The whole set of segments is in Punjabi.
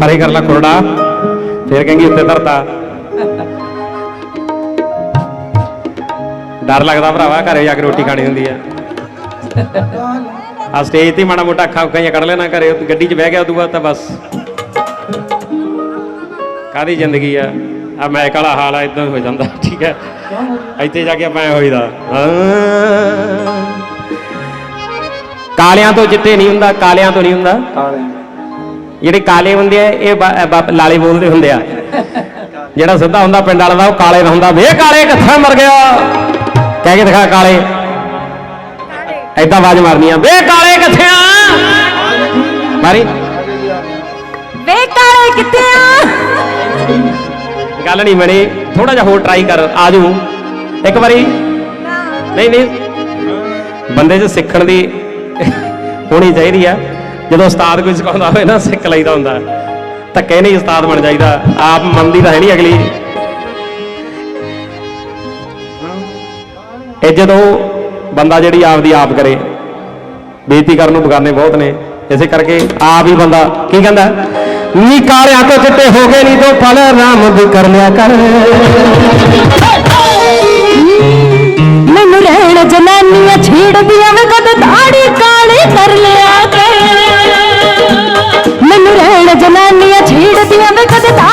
ਪਰੇ ਕਰ ਲਾ ਖੁਰੜਾ ਫੇਰ ਕਹਿੰਗੀ ਉੱਤੇ ਧਰਤਾ। ਡਰ ਲੱਗਦਾ ਭਰਾਵਾ, ਘਰੇ ਜਾ ਕੇ ਰੋਟੀ ਖਾਣੀ ਹੁੰਦੀ ਆ। ਆ ਸਟੇਜ ਤੇ ਮਾੜਾ ਮੋਟਾ ਅੱਖਾਂ ਉੱਖਾਂ ਕੱਢ ਲੈਣਾ, ਘਰੇ ਗੱਡੀ 'ਚ ਬਹਿ ਗਿਆ ਉਦੋਂ ਬਾਅਦ ਤਾਂ ਬਸ। ਕਾਦੀ ਜ਼ਿੰਦਗੀ ਆ? ਆ ਮੈਕ ਵਾਲਾ ਹਾਲ ਆ ਇਦਾਂ ਹੋ ਜਾਂਦਾ, ਠੀਕ ਹੈ ਇੱਥੇ ਜਾ ਕੇ ਆਪਾਂ ਐਂ ਹੋਈਦਾ। ਕਾਲਿਆਂ ਤੋਂ ਚਿੱਟੇ ਨਹੀਂ ਹੁੰਦਾ, ਕਾਲਿਆਂ ਤੋਂ ਨਹੀਂ ਹੁੰਦਾ। ਜਿਹੜੇ ਕਾਲੇ ਹੁੰਦੇ ਆ ਇਹ ਲਾਲੇ ਬੋਲਦੇ ਹੁੰਦੇ ਆ। ਜਿਹੜਾ ਸਿੱਧਾ ਹੁੰਦਾ ਪਿੰਡ ਵਾਲਾ ਦਾ ਉਹ ਕਾਲੇ ਦਾ ਹੁੰਦਾ। ਵੇ ਕਾਲੇ ਕਿੱਥੇ ਮਰ ਗਿਆ। ਕਹਿ ਕੇ ਦਿਖਾ ਕਾਲੇ। ਐਦਾਂ ਆਵਾਜ਼ ਮਾਰਨੀ ਆ। ਵੇ ਕਾਲੇ ਕਿੱਥੇ ਆ? ਮਾਰੀ। ਵੇ ਕਾਲੇ ਕਿੱਥੇ ਆ? ਗੱਲ ਨਹੀਂ ਬਣੀ। ਥੋੜਾ ਜਿਹਾ ਹੋਰ ਟਰਾਈ ਕਰ। ਆਜੂ ਇੱਕ ਵਾਰੀ। ਨਹੀਂ ਨਹੀਂ। ਬੰਦੇ 'ਚ ਸਿੱਖਣ ਦੀ ਹੋਣੀ ਚਾਹੀਦੀ ਆ। ਜਦੋਂ ਉਸਤਾਦ ਕੋਈ ਸਿਖਾਉਂਦਾ ਹੋਵੇ ਨਾ, ਸਿੱਖ ਲਈਦਾ ਹੁੰਦਾ। ਧੱਕੇ ਨਹੀਂ ਉਸਤਾਦ ਬਣ ਜਾਈਦਾ। ਆਪ ਮੰਨਦੀ ਤਾਂ ਹੈ ਨਹੀਂ ਅਗਲੀ। ਇਹ ਜਦੋਂ ਬੰਦਾ ਜਿਹੜੀ ਆਪਦੀ ਆਪ ਕਰੇ, ਬੇਇੱਜ਼ਤੀ ਕਰਨ ਨੂੰ ਬਗਾਨੇ ਬਹੁਤ ਨੇ। ਇਸੇ ਕਰਕੇ ਆਪ ਹੀ ਬੰਦਾ ਕੀ ਕਹਿੰਦਾ? ਨੀ ਕਾਲਿਆਂ ਤੋਂ ਚਿੱਟੇ ਹੋ ਗਏ ਨਹੀਂ ਤੋਂ ਪਲ ਰਾਮ ਵੀ ਕਰ ਲਿਆ ਕਰ। ਮੈਨੂੰ ਰਹਿਣ ਜਨਾਨੀਆਂ ਛੇੜਦੀਆਂ ਵੇ ਕਦ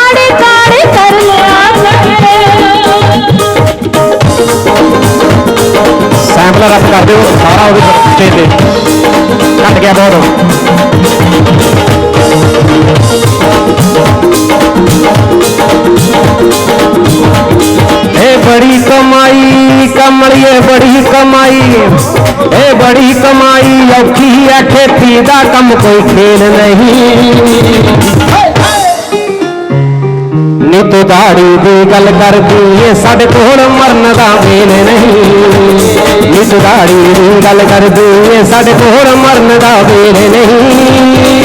ਸੈਂਪਲਰ ਕਦ ਦਾੜੀ ਰੱਖ ਕਰ ਦਿਓ, ਸਾਰਾ ਉਹਦੇ ਸਟੇਜ ਤੇ ਘਟ ਗਿਆ ਬਹੁਤ। ਇਹ ਬੜੀ ਕਮਾਈ ਕਮਲੀਏ ਬੜੀ ਕਮਾਈ। ਇਹ ਬੜੀ ਕਮਾਈ, ਔਖੀ ਆ ਖੇਤੀ ਦਾ ਕੰਮ ਕੋਈ ਖੇਲ ਨਹੀਂ। ਨੀ ਤੂੰ ਦਾੜੀ ਦੀ ਗੱਲ ਕਰਦੀ ਏ, ਸਾਡੇ ਕੋਲ ਮਰਨ ਦਾ ਵੇਲ ਨਹੀਂ। ਨੀ ਤੂੰ ਦਾੜੀ ਦੀ ਗੱਲ ਕਰਦੀ ਏ, ਸਾਡੇ ਕੋਲ ਮਰਨ ਦਾ ਵੇਲ ਨਹੀਂ।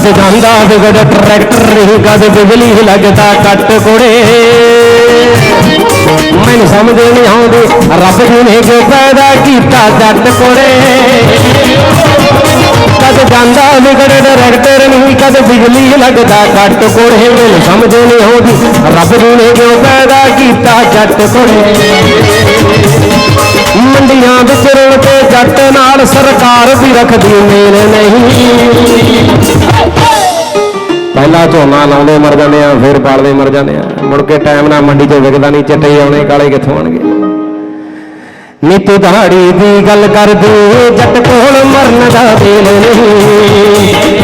ਕਦ ਜਾਂਦਾ ਵਿਗੜ ਟਰੈਕਟਰ ਕਦ ਬਿਜਲੀ ਲੱਗਦਾ ਕੱਟ ਕੋੜੇ। ਮੈਨੂੰ ਸਮਝ ਨਹੀਂ ਆਉਂਦੀ, ਰੱਬ ਜੀ ਨੇ ਕਿਉਂ ਪੈਦਾ ਕੀਤਾ ਜੱਟ ਕੋੜੇ। ਕਦ ਜਾਂਦਾ ਵਿਗੜ ਟਰੈਕਟਰ ਨਹੀਂ ਕਦ ਬਿਜਲੀ ਲੱਗਦਾ ਕੱਟ ਕੋੜੇ। ਮੈਨੂੰ ਸਮਝ ਨਹੀਂ ਆਉਂਦੀ, ਰੱਬ ਜੀ ਨੇ ਕਿਉਂ ਪੈਦਾ ਕੀਤਾ ਜੱਟ ਕੋੜੇ। ਮੰਡੀਆਂ ਵਿੱਚ ਰੁਲ ਕੇ ਜੱਟ ਨਾਲ ਸਰਕਾਰ ਵੀ ਰੱਖਦੀ, ਮੇਲ ਨਹੀਂ। ਪਹਿਲਾਂ ਝੋਨਾ ਲਾਉਂਦੇ ਮਰ ਜਾਂਦੇ ਆ, ਫਿਰ ਪਾਲਦੇ ਮਰ ਜਾਂਦੇ ਆ। ਮੁੜ ਕੇ ਟਾਈਮ ਨਾਲ ਮੰਡੀ 'ਚ ਵਿਕਦਾ ਨਹੀਂ, ਚਿੱਟੇ ਆਉਣੇ, ਕਾਲੇ ਕਿੱਥੋਂ ਆਣਗੇ ਨੀ ਤੂੰ ਦੀ ਗੱਲ ਕਰਦੇ, ਜੱਟ ਕੋਲ ਮਰਨ ਦਾ ਵੇਲ ਨਹੀਂ।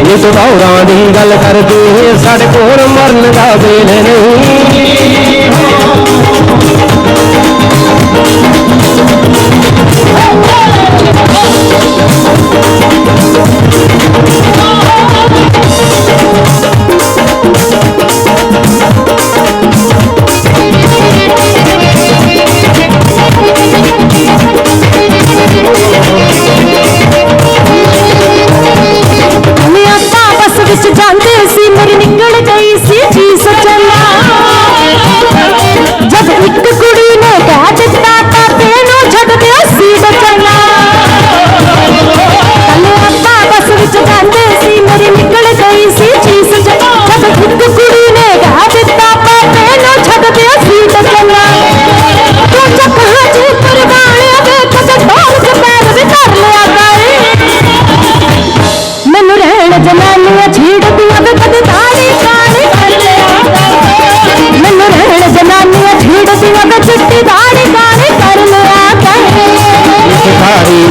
ਨੀ ਤੂੰ ਦੀ ਗੱਲ ਕਰਦੀ, ਸਾਡੇ ਕੋਲ ਮਰਨ ਦਾ ਵੇਲ ਨਹੀਂ।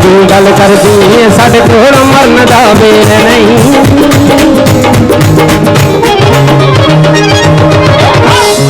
ਦੀ ਗੱਲ ਕਰਦੀ ਸਾਡੇ ਕੋਲ ਮਰਨ ਦਾ ਵੇਰ ਨਹੀਂ।